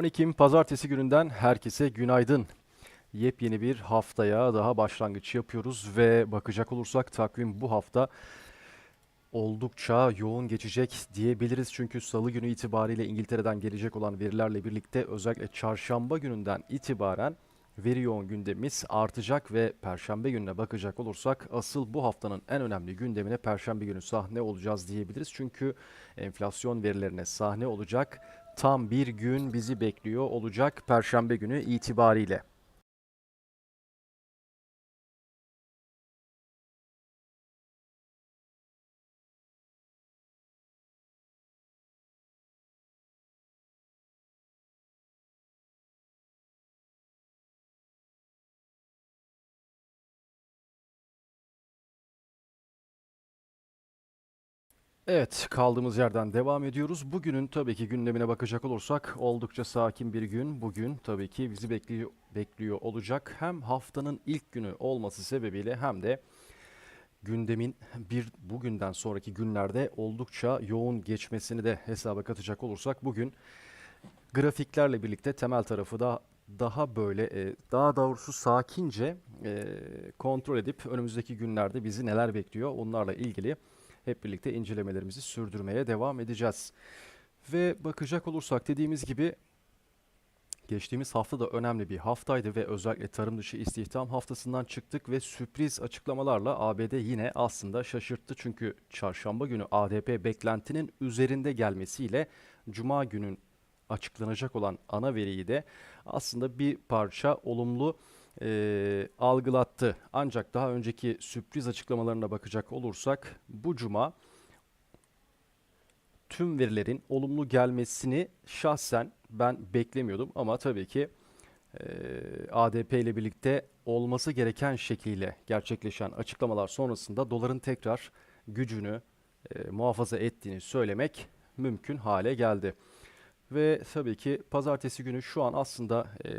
10 Ekim Pazartesi gününden herkese günaydın. Yepyeni bir haftaya daha başlangıç yapıyoruz ve bakacak olursak takvim bu hafta oldukça yoğun geçecek diyebiliriz. Çünkü salı günü itibariyle İngiltere'den gelecek olan verilerle birlikte özellikle çarşamba gününden itibaren veri yoğun gündemimiz artacak ve perşembe gününe bakacak olursak asıl bu haftanın en önemli gündemine perşembe günü sahne olacağız diyebiliriz. Çünkü enflasyon verilerine sahne olacak. Tam bir gün bizi bekliyor olacak perşembe günü itibariyle. Evet, kaldığımız yerden devam ediyoruz. Bugünün tabii ki gündemine bakacak olursak oldukça sakin bir gün. Bugün tabii ki bizi bekliyor, bekliyor olacak. Hem haftanın ilk günü olması sebebiyle hem de gündemin bir bugünden sonraki günlerde oldukça yoğun geçmesini de hesaba katacak olursak bugün grafiklerle birlikte temel tarafı da daha böyle e, daha doğrusu sakince e, kontrol edip önümüzdeki günlerde bizi neler bekliyor onlarla ilgili hep birlikte incelemelerimizi sürdürmeye devam edeceğiz. Ve bakacak olursak dediğimiz gibi geçtiğimiz hafta da önemli bir haftaydı ve özellikle tarım dışı istihdam haftasından çıktık ve sürpriz açıklamalarla ABD yine aslında şaşırttı. Çünkü çarşamba günü ADP beklentinin üzerinde gelmesiyle cuma günün açıklanacak olan ana veriyi de aslında bir parça olumlu e, algılattı. Ancak daha önceki sürpriz açıklamalarına bakacak olursak bu cuma tüm verilerin olumlu gelmesini şahsen ben beklemiyordum ama tabii ki e, ADP ile birlikte olması gereken şekliyle gerçekleşen açıklamalar sonrasında doların tekrar gücünü e, muhafaza ettiğini söylemek mümkün hale geldi. Ve tabii ki pazartesi günü şu an aslında e,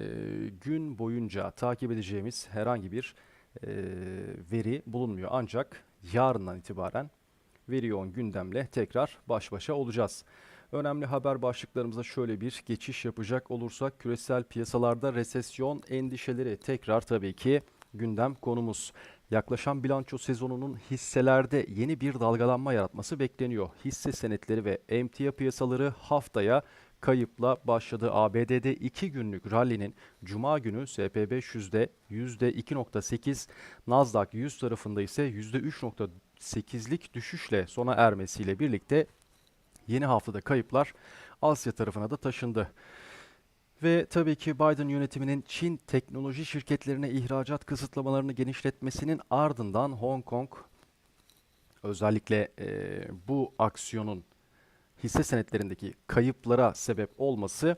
gün boyunca takip edeceğimiz herhangi bir e, veri bulunmuyor. Ancak yarından itibaren veri yoğun gündemle tekrar baş başa olacağız. Önemli haber başlıklarımıza şöyle bir geçiş yapacak olursak küresel piyasalarda resesyon endişeleri tekrar tabii ki gündem konumuz. Yaklaşan bilanço sezonunun hisselerde yeni bir dalgalanma yaratması bekleniyor. Hisse senetleri ve emtia piyasaları haftaya kayıpla başladı. ABD'de 2 günlük rally'nin Cuma günü SP 500'de %2.8, Nasdaq 100 tarafında ise %3.8'lik düşüşle sona ermesiyle birlikte yeni haftada kayıplar Asya tarafına da taşındı. Ve tabii ki Biden yönetiminin Çin teknoloji şirketlerine ihracat kısıtlamalarını genişletmesinin ardından Hong Kong özellikle e, bu aksiyonun hisse senetlerindeki kayıplara sebep olması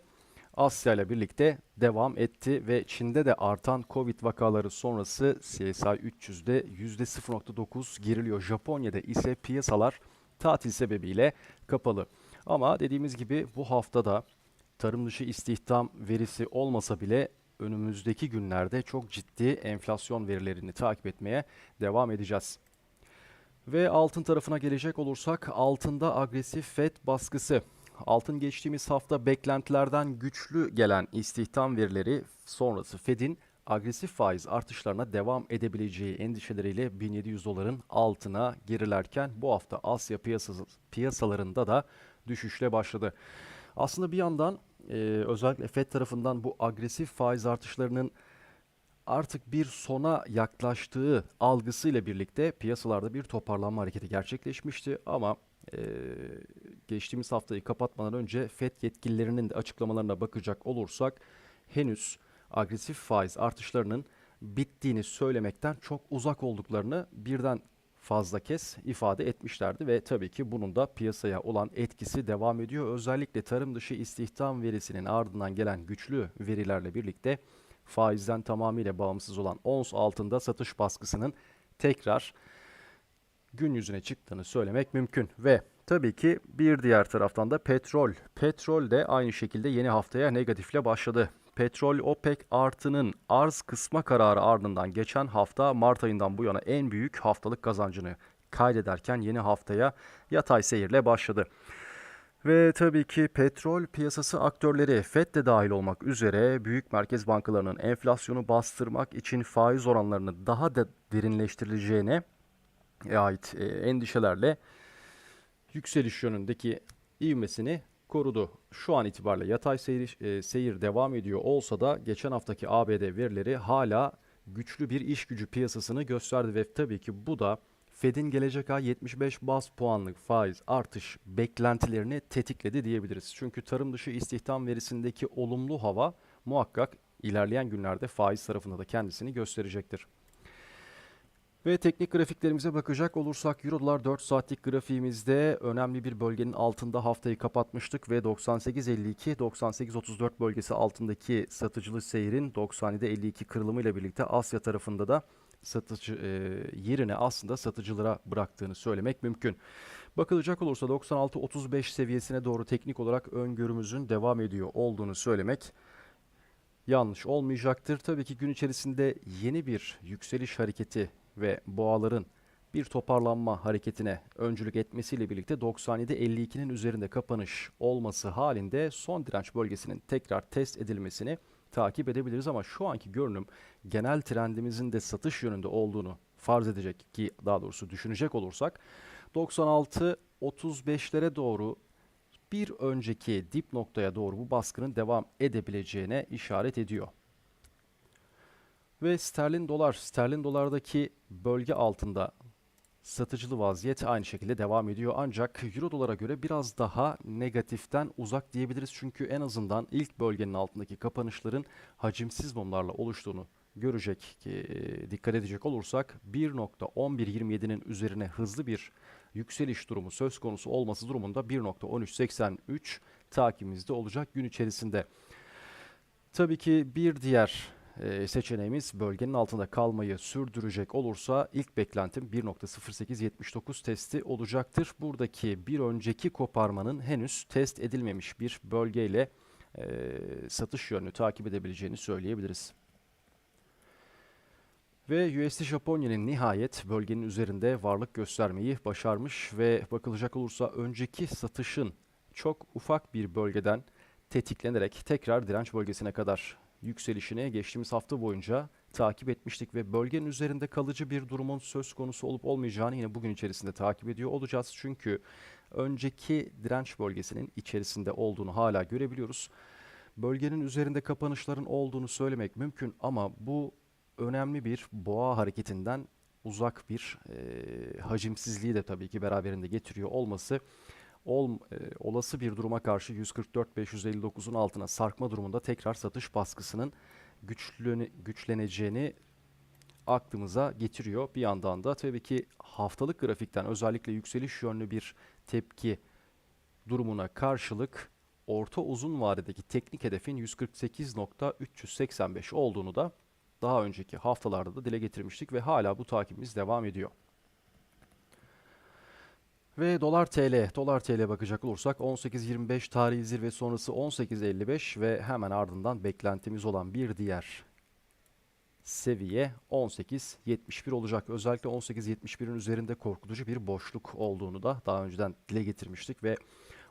Asya ile birlikte devam etti ve Çin'de de artan Covid vakaları sonrası CSI 300'de %0.9 geriliyor. Japonya'da ise piyasalar tatil sebebiyle kapalı. Ama dediğimiz gibi bu haftada tarım dışı istihdam verisi olmasa bile önümüzdeki günlerde çok ciddi enflasyon verilerini takip etmeye devam edeceğiz. Ve altın tarafına gelecek olursak altında agresif FED baskısı. Altın geçtiğimiz hafta beklentilerden güçlü gelen istihdam verileri sonrası Fed'in agresif faiz artışlarına devam edebileceği endişeleriyle 1700 doların altına gerilerken bu hafta Asya piyasası, piyasalarında da düşüşle başladı. Aslında bir yandan e, özellikle Fed tarafından bu agresif faiz artışlarının artık bir sona yaklaştığı algısıyla birlikte piyasalarda bir toparlanma hareketi gerçekleşmişti ama e, geçtiğimiz haftayı kapatmadan önce FED yetkililerinin de açıklamalarına bakacak olursak henüz agresif faiz artışlarının bittiğini söylemekten çok uzak olduklarını birden fazla kez ifade etmişlerdi ve tabii ki bunun da piyasaya olan etkisi devam ediyor. Özellikle tarım dışı istihdam verisinin ardından gelen güçlü verilerle birlikte faizden tamamıyla bağımsız olan ons altında satış baskısının tekrar gün yüzüne çıktığını söylemek mümkün ve tabii ki bir diğer taraftan da petrol. Petrol de aynı şekilde yeni haftaya negatifle başladı. Petrol OPEC artının arz kısma kararı ardından geçen hafta Mart ayından bu yana en büyük haftalık kazancını kaydederken yeni haftaya yatay seyirle başladı. Ve tabii ki petrol piyasası aktörleri FED de dahil olmak üzere büyük merkez bankalarının enflasyonu bastırmak için faiz oranlarını daha da derinleştirileceğine ait e, endişelerle yükseliş yönündeki ivmesini korudu. Şu an itibariyle yatay seyir, e, seyir devam ediyor olsa da geçen haftaki ABD verileri hala güçlü bir iş gücü piyasasını gösterdi ve tabii ki bu da Fed'in gelecek ay 75 bas puanlık faiz artış beklentilerini tetikledi diyebiliriz. Çünkü tarım dışı istihdam verisindeki olumlu hava muhakkak ilerleyen günlerde faiz tarafında da kendisini gösterecektir. Ve teknik grafiklerimize bakacak olursak Euro dolar 4 saatlik grafiğimizde önemli bir bölgenin altında haftayı kapatmıştık ve 98.52 98.34 bölgesi altındaki satıcılı seyrin 97.52 kırılımı ile birlikte Asya tarafında da satıcı e, yerine aslında satıcılara bıraktığını söylemek mümkün. Bakılacak olursa 96.35 seviyesine doğru teknik olarak öngörümüzün devam ediyor olduğunu söylemek yanlış olmayacaktır. Tabii ki gün içerisinde yeni bir yükseliş hareketi ve boğaların bir toparlanma hareketine öncülük etmesiyle birlikte 97.52'nin üzerinde kapanış olması halinde son direnç bölgesinin tekrar test edilmesini takip edebiliriz ama şu anki görünüm genel trendimizin de satış yönünde olduğunu farz edecek ki daha doğrusu düşünecek olursak 96 35'lere doğru bir önceki dip noktaya doğru bu baskının devam edebileceğine işaret ediyor. Ve sterlin dolar, sterlin dolardaki bölge altında satıcılı vaziyet aynı şekilde devam ediyor. Ancak euro dolara göre biraz daha negatiften uzak diyebiliriz. Çünkü en azından ilk bölgenin altındaki kapanışların hacimsiz mumlarla oluştuğunu görecek, e, dikkat edecek olursak 1.1127'nin üzerine hızlı bir yükseliş durumu söz konusu olması durumunda 1.1383 takibimizde olacak gün içerisinde. Tabii ki bir diğer e, seçeneğimiz bölgenin altında kalmayı sürdürecek olursa ilk beklentim 1.0879 testi olacaktır. Buradaki bir önceki koparmanın henüz test edilmemiş bir bölgeyle e, satış yönünü takip edebileceğini söyleyebiliriz. Ve USD Japonya'nın nihayet bölgenin üzerinde varlık göstermeyi başarmış ve bakılacak olursa önceki satışın çok ufak bir bölgeden tetiklenerek tekrar direnç bölgesine kadar yükselişini geçtiğimiz hafta boyunca takip etmiştik ve bölgenin üzerinde kalıcı bir durumun söz konusu olup olmayacağını yine bugün içerisinde takip ediyor olacağız. Çünkü önceki direnç bölgesinin içerisinde olduğunu hala görebiliyoruz. Bölgenin üzerinde kapanışların olduğunu söylemek mümkün ama bu önemli bir boğa hareketinden uzak bir e, hacimsizliği de tabii ki beraberinde getiriyor olması ol, e, olası bir duruma karşı 144-559'un altına sarkma durumunda tekrar satış baskısının güçlene, güçleneceğini aklımıza getiriyor. Bir yandan da tabii ki haftalık grafikten özellikle yükseliş yönlü bir tepki durumuna karşılık orta uzun vadedeki teknik hedefin 148.385 olduğunu da daha önceki haftalarda da dile getirmiştik ve hala bu takibimiz devam ediyor. Ve dolar TL, dolar TL bakacak olursak 18.25 tarihi zirve sonrası 18.55 ve hemen ardından beklentimiz olan bir diğer seviye 18.71 olacak. Özellikle 18.71'in üzerinde korkutucu bir boşluk olduğunu da daha önceden dile getirmiştik ve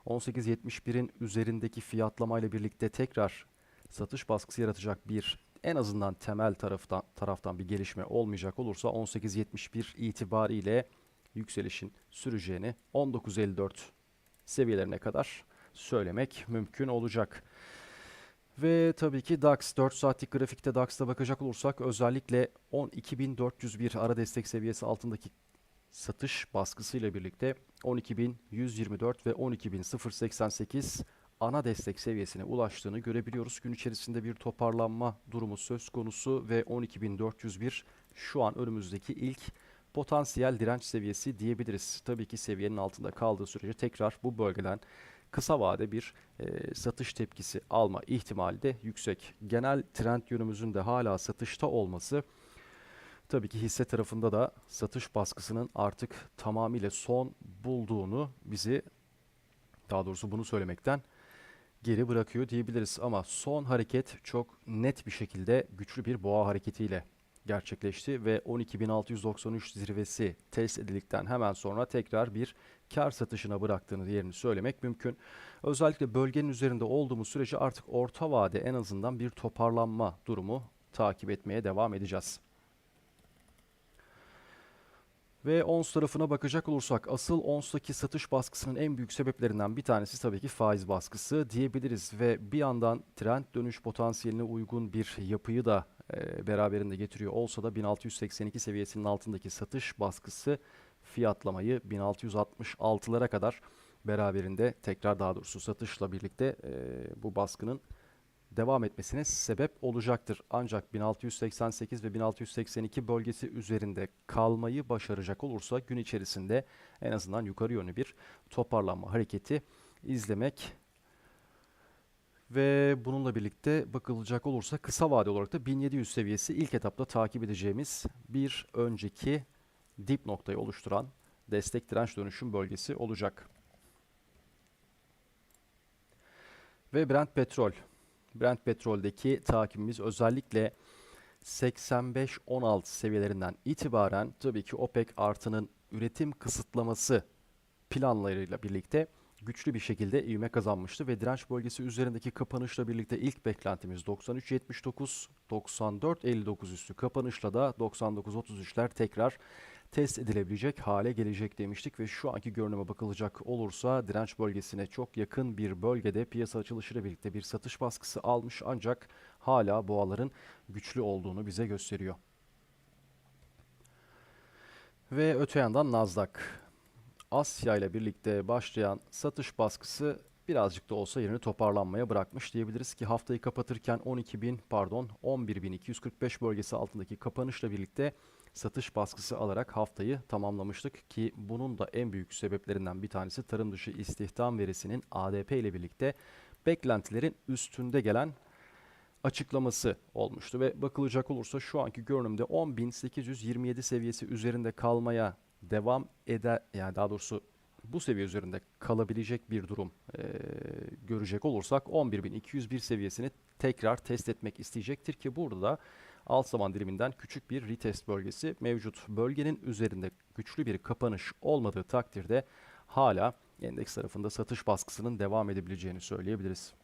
18.71'in üzerindeki fiyatlamayla birlikte tekrar satış baskısı yaratacak bir en azından temel taraftan taraftan bir gelişme olmayacak olursa 18.71 itibariyle yükselişin süreceğini 19.54 seviyelerine kadar söylemek mümkün olacak. Ve tabii ki DAX 4 saatlik grafikte DAX'ta bakacak olursak özellikle 12.401 ara destek seviyesi altındaki satış baskısıyla birlikte 12.124 ve 12.088 ana destek seviyesine ulaştığını görebiliyoruz. Gün içerisinde bir toparlanma durumu söz konusu ve 12.401 şu an önümüzdeki ilk potansiyel direnç seviyesi diyebiliriz. Tabii ki seviyenin altında kaldığı sürece tekrar bu bölgeden kısa vade bir e, satış tepkisi alma ihtimali de yüksek. Genel trend yönümüzün de hala satışta olması tabii ki hisse tarafında da satış baskısının artık tamamıyla son bulduğunu bizi daha doğrusu bunu söylemekten geri bırakıyor diyebiliriz. Ama son hareket çok net bir şekilde güçlü bir boğa hareketiyle gerçekleşti ve 12.693 zirvesi test edildikten hemen sonra tekrar bir kar satışına bıraktığını diğerini söylemek mümkün. Özellikle bölgenin üzerinde olduğumuz sürece artık orta vade en azından bir toparlanma durumu takip etmeye devam edeceğiz. Ve ons tarafına bakacak olursak asıl onstaki satış baskısının en büyük sebeplerinden bir tanesi tabii ki faiz baskısı diyebiliriz ve bir yandan trend dönüş potansiyeline uygun bir yapıyı da e, beraberinde getiriyor olsa da 1682 seviyesinin altındaki satış baskısı fiyatlamayı 1666'lara kadar beraberinde tekrar daha doğrusu satışla birlikte e, bu baskının devam etmesine sebep olacaktır. Ancak 1688 ve 1682 bölgesi üzerinde kalmayı başaracak olursa gün içerisinde en azından yukarı yönlü bir toparlanma hareketi izlemek ve bununla birlikte bakılacak olursa kısa vade olarak da 1700 seviyesi ilk etapta takip edeceğimiz bir önceki dip noktayı oluşturan destek direnç dönüşüm bölgesi olacak. Ve Brent petrol. Brent petroldeki takibimiz özellikle 85-16 seviyelerinden itibaren tabii ki OPEC artının üretim kısıtlaması planlarıyla birlikte güçlü bir şekilde ivme kazanmıştı ve direnç bölgesi üzerindeki kapanışla birlikte ilk beklentimiz 93.79, 94.59 üstü kapanışla da 99.33'ler tekrar test edilebilecek hale gelecek demiştik ve şu anki görünüme bakılacak olursa direnç bölgesine çok yakın bir bölgede piyasa açılışıyla birlikte bir satış baskısı almış ancak hala boğaların güçlü olduğunu bize gösteriyor. Ve öte yandan Nasdaq. Asya ile birlikte başlayan satış baskısı birazcık da olsa yerini toparlanmaya bırakmış diyebiliriz ki haftayı kapatırken 12.000 pardon 11.245 bölgesi altındaki kapanışla birlikte satış baskısı alarak haftayı tamamlamıştık ki bunun da en büyük sebeplerinden bir tanesi tarım dışı istihdam verisinin ADP ile birlikte beklentilerin üstünde gelen açıklaması olmuştu. Ve bakılacak olursa şu anki görünümde 10.827 seviyesi üzerinde kalmaya devam eder yani daha doğrusu bu seviye üzerinde kalabilecek bir durum e, görecek olursak 11.201 seviyesini tekrar test etmek isteyecektir ki burada da alt zaman diliminden küçük bir retest bölgesi mevcut. Bölgenin üzerinde güçlü bir kapanış olmadığı takdirde hala endeks tarafında satış baskısının devam edebileceğini söyleyebiliriz.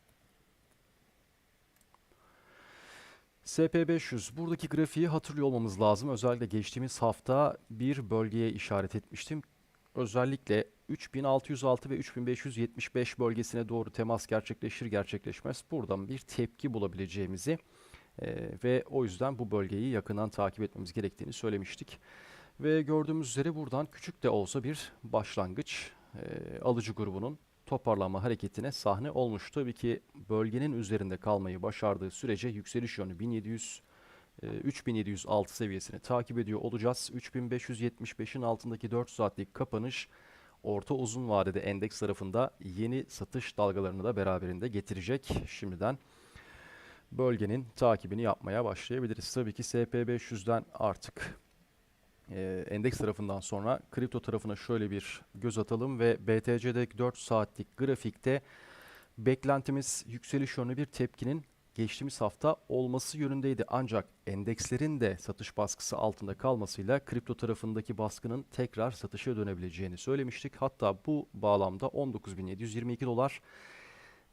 SP500 buradaki grafiği hatırlıyor olmamız lazım. Özellikle geçtiğimiz hafta bir bölgeye işaret etmiştim. Özellikle 3606 ve 3575 bölgesine doğru temas gerçekleşir gerçekleşmez buradan bir tepki bulabileceğimizi e, ve o yüzden bu bölgeyi yakından takip etmemiz gerektiğini söylemiştik. Ve gördüğümüz üzere buradan küçük de olsa bir başlangıç e, alıcı grubunun toparlanma hareketine sahne olmuş. Tabii ki bölgenin üzerinde kalmayı başardığı sürece yükseliş yönü 1700 3706 seviyesini takip ediyor olacağız. 3575'in altındaki 4 saatlik kapanış orta uzun vadede endeks tarafında yeni satış dalgalarını da beraberinde getirecek. Şimdiden bölgenin takibini yapmaya başlayabiliriz. Tabii ki SP500'den artık e, endeks tarafından sonra kripto tarafına şöyle bir göz atalım ve BTC'deki 4 saatlik grafikte beklentimiz yükseliş yönlü bir tepkinin geçtiğimiz hafta olması yönündeydi. Ancak endekslerin de satış baskısı altında kalmasıyla kripto tarafındaki baskının tekrar satışa dönebileceğini söylemiştik. Hatta bu bağlamda 19.722 dolar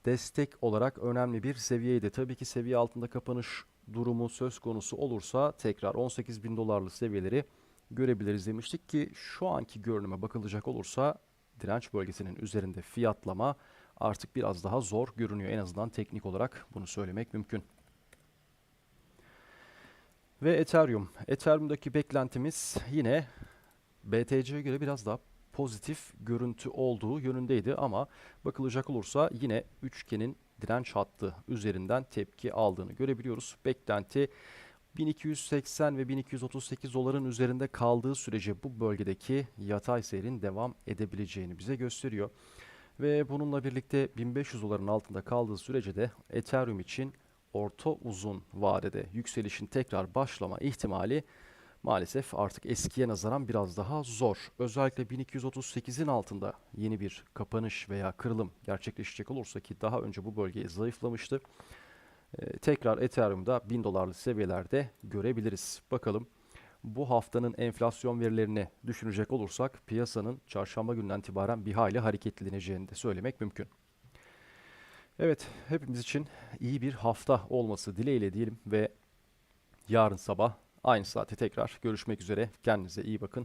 destek olarak önemli bir seviyeydi. Tabii ki seviye altında kapanış durumu söz konusu olursa tekrar 18 bin dolarlı seviyeleri görebiliriz demiştik ki şu anki görünüme bakılacak olursa direnç bölgesinin üzerinde fiyatlama artık biraz daha zor görünüyor. En azından teknik olarak bunu söylemek mümkün. Ve Ethereum. Ethereum'daki beklentimiz yine BTC'ye göre biraz daha pozitif görüntü olduğu yönündeydi ama bakılacak olursa yine üçgenin direnç hattı üzerinden tepki aldığını görebiliyoruz. Beklenti 1280 ve 1238 doların üzerinde kaldığı sürece bu bölgedeki yatay seyrin devam edebileceğini bize gösteriyor. Ve bununla birlikte 1500 doların altında kaldığı sürece de Ethereum için orta uzun vadede yükselişin tekrar başlama ihtimali maalesef artık eskiye nazaran biraz daha zor. Özellikle 1238'in altında yeni bir kapanış veya kırılım gerçekleşecek olursa ki daha önce bu bölgeyi zayıflamıştı. E, tekrar Ethereum'da 1000 dolarlı seviyelerde görebiliriz. Bakalım bu haftanın enflasyon verilerini düşünecek olursak piyasanın çarşamba günden itibaren bir hayli hareketleneceğini de söylemek mümkün. Evet, hepimiz için iyi bir hafta olması dileğiyle diyelim ve yarın sabah aynı saate tekrar görüşmek üzere. Kendinize iyi bakın.